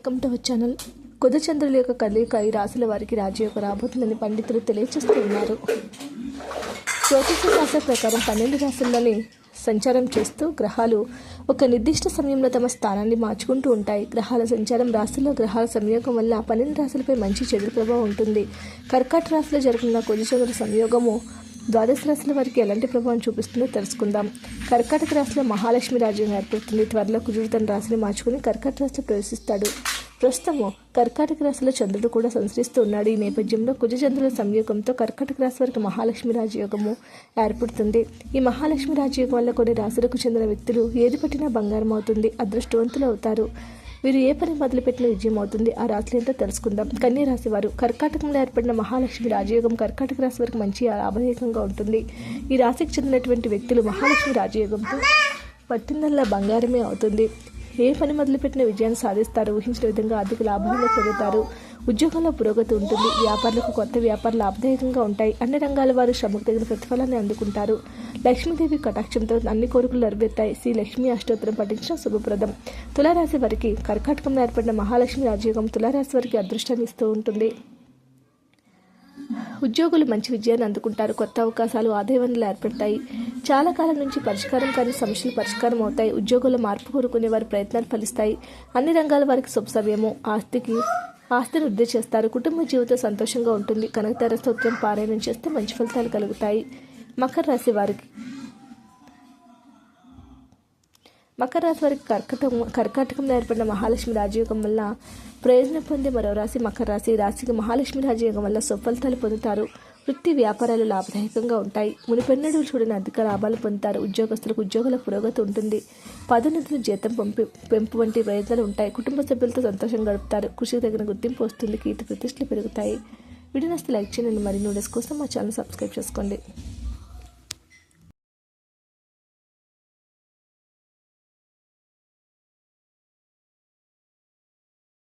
Welcome to our channel. కుదచంద్రుల యొక్క కదలిక ఈ రాశుల వారికి రాజయోగ రాబోతుందని పండితులు తెలియచేస్తున్నారు జ్యోతిష శాస్త్ర ప్రకారం పన్నెండు రాశుల్లోని సంచారం చేస్తూ గ్రహాలు ఒక నిర్దిష్ట సమయంలో తమ స్థానాన్ని మార్చుకుంటూ ఉంటాయి. గ్రహాల సంచారం రాశుల్లో గ్రహాల సంయోగం వల్ల పన్నెండు రాశులపై మంచి చెడు ప్రభావం ఉంటుంది. కర్కాట రాశిలో జరుగుతున్న కుజచంద్ర సంయోగము ద్వాదశ రాశుల వారికి ఎలాంటి ప్రభావం చూపిస్తుందో తెలుసుకుందాం. కర్కాటక రాశిలో మహాలక్ష్మి రాజ్యం ఏర్పడుతుంది. త్వరలో కుజుడు తన రాశిని మార్చుకుని కర్కాటక రాశిలో ప్రవేశిస్తాడు. ప్రస్తుతము కర్కాటక రాశిలో చంద్రుడు కూడా సంచరిస్తూ ఉన్నాడు. ఈ నేపథ్యంలో కుజచంద్రుల సంయోగంతో కర్కాటక రాశి వారికి మహాలక్ష్మి రాజయోగము ఏర్పడుతుంది. ఈ మహాలక్ష్మి రాజయోగం వల్ల కొన్ని రాశులకు చెందిన వ్యక్తులు ఏది పట్టినా బంగారం అవుతుంది. అదృష్టవంతులు అవుతారు. వీరు ఏ పని మొదలుపెట్టిన విజయం అవుతుంది ఆ రాశులు ఏంటో తెలుసుకుందాం. కన్యా రాశి వారు కర్కాటకంలో ఏర్పడిన మహాలక్ష్మి రాజయోగం కర్కాటక రాశి వారికి మంచి లాభదాయకంగా ఉంటుంది. ఈ రాశికి చెందినటువంటి వ్యక్తులు మహాలక్ష్మి రాజయోగంతో పట్టిందల్లా బంగారమే అవుతుంది. ఏ పని మొదలుపెట్టిన విజయాన్ని సాధిస్తారు. ఊహించిన విధంగా ఆర్థిక లాభాలను పొందుతారు. ఉద్యోగంలో పురోగతి ఉంటుంది. వ్యాపారులకు కొత్త వ్యాపార లాభదాయకంగా ఉంటాయి. అన్ని రంగాల వారు శ్రమకు తగిన ప్రతిఫలాన్ని అందుకుంటారు. లక్ష్మీదేవి కటాక్షంతో అన్ని కోరికలు నెరవేరుతాయి. శ్రీ లక్ష్మీ అష్టోత్తరం పఠించడం శుభప్రదం. తులారాశి వారికి కర్కాటకంలో ఏర్పడిన మహాలక్ష్మి రాజయోగం తులారాశి వారికి అదృష్టాన్ని ఇస్తూ ఉంటుంది. ఉద్యోగులు మంచి విజయాన్ని అందుకుంటారు. కొత్త అవకాశాలు ఆదాయ వనరులు ఏర్పడతాయి. చాలా కాలం నుంచి పరిష్కారం కాని సమస్యలు పరిష్కారం అవుతాయి. ఉద్యోగుల మార్పు కోరుకునే వారి ప్రయత్నాలు ఫలిస్తాయి. అన్ని రంగాల వారికి శుభ సమయము. ఆస్తికి ఆస్తిని వృద్ధి చేస్తారు. కుటుంబ జీవితం సంతోషంగా ఉంటుంది. కనకతర స్తోత్రం పారాయణం చేస్తే మంచి ఫలితాలు కలుగుతాయి. మకర రాశి వారికి మకర రాశి వారికి కర్కటం కర్కాటకంలో ఏర్పడిన మహాలక్ష్మి రాజయోగం వల్ల ప్రయోజనం పొందే మరో రాశి మకర రాశి. రాశికి మహాలక్ష్మి రాజయోగం వల్ల సుఫలితాలు పొందుతారు. వృత్తి వ్యాపారాలు లాభదాయకంగా ఉంటాయి. మునిపెన్నడూ చూడని అధిక లాభాలు పొందుతారు. ఉద్యోగస్తులకు ఉద్యోగుల పురోగతి ఉంటుంది. పదోన్నతులు జీతం పంపి పెంపు వంటి ప్రయత్నాలు ఉంటాయి. కుటుంబ సభ్యులతో సంతోషం గడుపుతారు. కృషికి తగిన గుర్తింపు వస్తుంది. కీర్తి ప్రతిష్టలు పెరుగుతాయి. వీడియో నస్తే లైక్ చేయండి. మరిన్ని వీడియోస్ కోసం మా ఛానల్ సబ్స్క్రైబ్ చేసుకోండి.